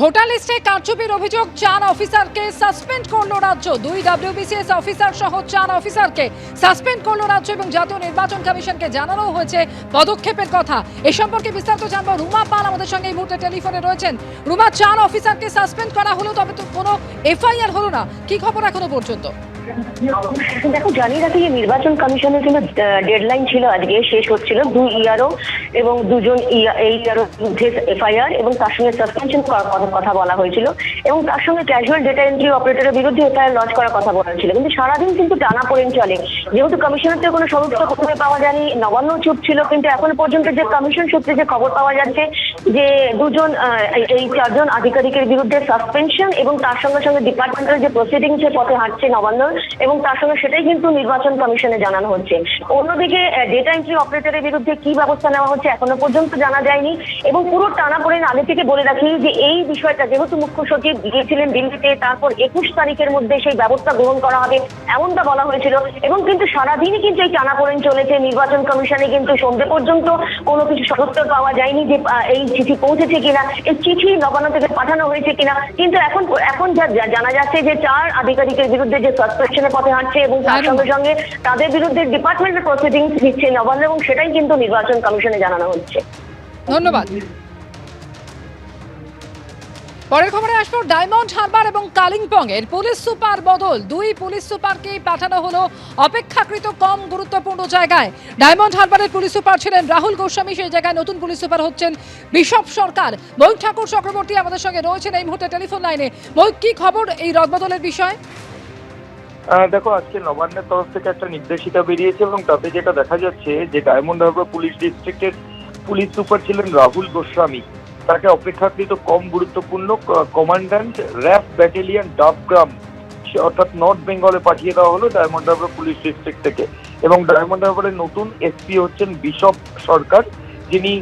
Voter লিস্টে কারচুপির অভিযোগ, চার অফিসারকে সাসপেন্ড করল রাজ্য। দুই ডাব্লিউবিসিএস অফিসার সহ চার অফিসারকে সাসপেন্ড করল রাজ্য এবং জাতীয় নির্বাচন কমিশনকে জানানো হয়েছে পদক্ষেপের কথা। এ সম্পর্কে বিস্তারিত জানব। রুমা পাল আমাদের সঙ্গে এই মুহূর্তে টেলিফোনে রয়েছেন। রুমা, চার অফিসারকে সাসপেন্ড করা হলো, তবে তো কোনো এফআইআর হলো না। কি খবর এখনও পর্যন্ত? দেখো, জানিয়ে রাখি যে নির্বাচন কমিশনের কিন্তু ডেডলাইন ছিল আজকে, শেষ হচ্ছিল। দুই ইয়ারও এবং দুজন ইয়া- এই ইয়ারও বিরুদ্ধে এফআইআর এবং তার সঙ্গে সাসপেনশন করার কথা বলা হয়েছিল। এবং তার সঙ্গে ক্যাজুয়াল ডেটা এন্ট্রি অপারেটরের বিরুদ্ধে এফআইআর লঞ্চ করার কথা বলা হয়েছিল। কিন্তু সারাদিন কিন্তু টানা পড়েন চলে। যেহেতু কমিশনের থেকে কোনো সমস্ত খবর পাওয়া যায়নি, নবান্ন চুপ ছিল, কিন্তু এখন পর্যন্ত যে কমিশন সূত্রে যে খবর পাওয়া যাচ্ছে, যে দুজন এই- চারজন আধিকারিকের বিরুদ্ধে সাসপেনশন এবং তার সঙ্গে সঙ্গে ডিপার্টমেন্টাল যে প্রসিডিং সে পথে হাঁটছে নবান্ন এবং তার সঙ্গে সেটাই কিন্তু নির্বাচন কমিশনে জানানো হচ্ছে। অন্যদিকে ডেটা এন্ট্রি অপারেটরের বিরুদ্ধে কি ব্যবস্থা নেওয়া হচ্ছে এখনও পর্যন্ত জানা যায়নি এবং পুরো টানা পড়েন আগে থেকে বলে রাখি যে এই বিষয়টা যেহেতু মুখ্য সচিব গিয়েছিলেন দিল্লিতে, তারপর একুশ তারিখের মধ্যে সেই ব্যবস্থা গ্রহণ করা হবে এমনটা বলা হয়েছিল এবং কিন্তু সারাদিনই কিন্তু এই টানা পড়েন চলেছে। নির্বাচন কমিশনে কিন্তু সন্ধ্যে পর্যন্ত কোনো কিছু সদুত্তর পাওয়া যায়নি যে এই চিঠি পৌঁছেছে কিনা, এই চিঠি নবান্ন থেকে পাঠানো হয়েছে কিনা। কিন্তু এখন এখন যা জানা যাচ্ছে যে চার আধিকারিকের বিরুদ্ধে যে সাসপেনশনের পথে হাঁটছে এবং তার সঙ্গে সঙ্গে তাদের বিরুদ্ধে ডিপার্টমেন্টের প্রসিডিংস দিচ্ছে নবান্ন এবং সেটাই কিন্তু নির্বাচন কমিশনে জানানো হচ্ছে। ধন্যবাদ। পরের খবরে আসব ডায়মন্ড হারবার এবং কালিম্পং এর পুলিশ সুপার বদল। দুই পুলিশ সুপারকে পাঠানো হলো অপেক্ষাকৃত কম গুরুত্বপূর্ণ জায়গায়। ডায়মন্ড হারবারের পুলিশ সুপার ছিলেন রাহুল গোস্বামী সেই জায়গায় নতুন পুলিশ সুপার হচ্ছেন বিশপ সরকার। ময়ূক ঠাকুর চক্রবর্তী আমাদের সঙ্গে রয়েছেন এই মুহূর্তে টেলিফোন লাইনে। ময়ূক কি খবর এই রদবদলের বিষয়? দেখো, আজকে নবান্নের তরফ থেকে একটা নির্দেশিকা বেরিয়েছে এবং তাতে যেটা দেখা যাচ্ছে যে ডায়মন্ড হারবার পুলিশ ডিস্ট্রিক্টের পুলিশ সুপার ছিলেন রাহুল গোস্বামী। তাকে অপেক্ষাকৃত কম গুরুত্বপূর্ণ কমান্ড্যান্ট র্যাফ ব্যাটালিয়ন ডাবগ্রাম অর্থাৎ নর্থ বেঙ্গলে পাঠিয়ে দেওয়া হলো ডায়মন্ড হারবার পুলিশ ডিস্ট্রিক্ট থেকে। এবং ডায়মন্ড হারবারের নতুন এসপি হচ্ছেন বিশপ সরকার, যিনি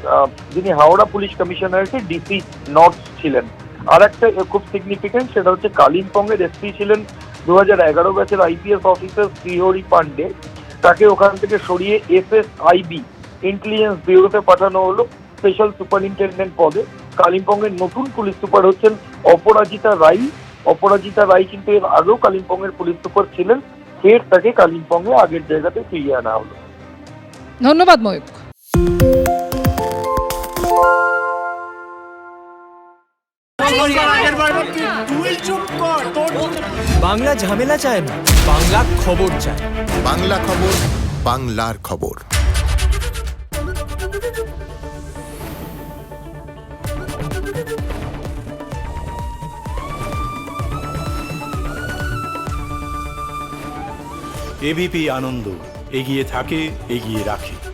যিনি হাওড়া পুলিশ কমিশনারেটের ডিসি নর্থ ছিলেন। আর একটা খুব সিগনিফিকেন্ট সেটা হচ্ছে কালিম্পং এর এসপি ছিলেন দু হাজার এগারো ব্যাচের আইপিএস অফিসার শ্রীহরি পান্ডে তাকে ওখান থেকে সরিয়ে এফএসআইবি ইন্টেলিজেন্স ব্যুরোতে পাঠানো হলো স্পেশাল সুপারিনটেন্ডেন্ট পদে। কালিম্পংয়ের নতুন পুলিশ সুপার হচ্ছেন অপরাজিতা রাই। অপরাজিতা রাই কিন্তু এর আগেও কালিম্পংয়ের পুলিশ সুপার ছিলেন। ফের তাকে কালিম্পংয়ে আগের জায়গাতে ফিরিয়ে আনা হলো। ধন্যবাদ ময়ূক বাংলা ঝামেলা চায় না বাংলা খবর চায়। বাংলা খবর বাংলার খবর। এবিপি আনন্দ এগিয়ে থাকে এগিয়ে রাখে।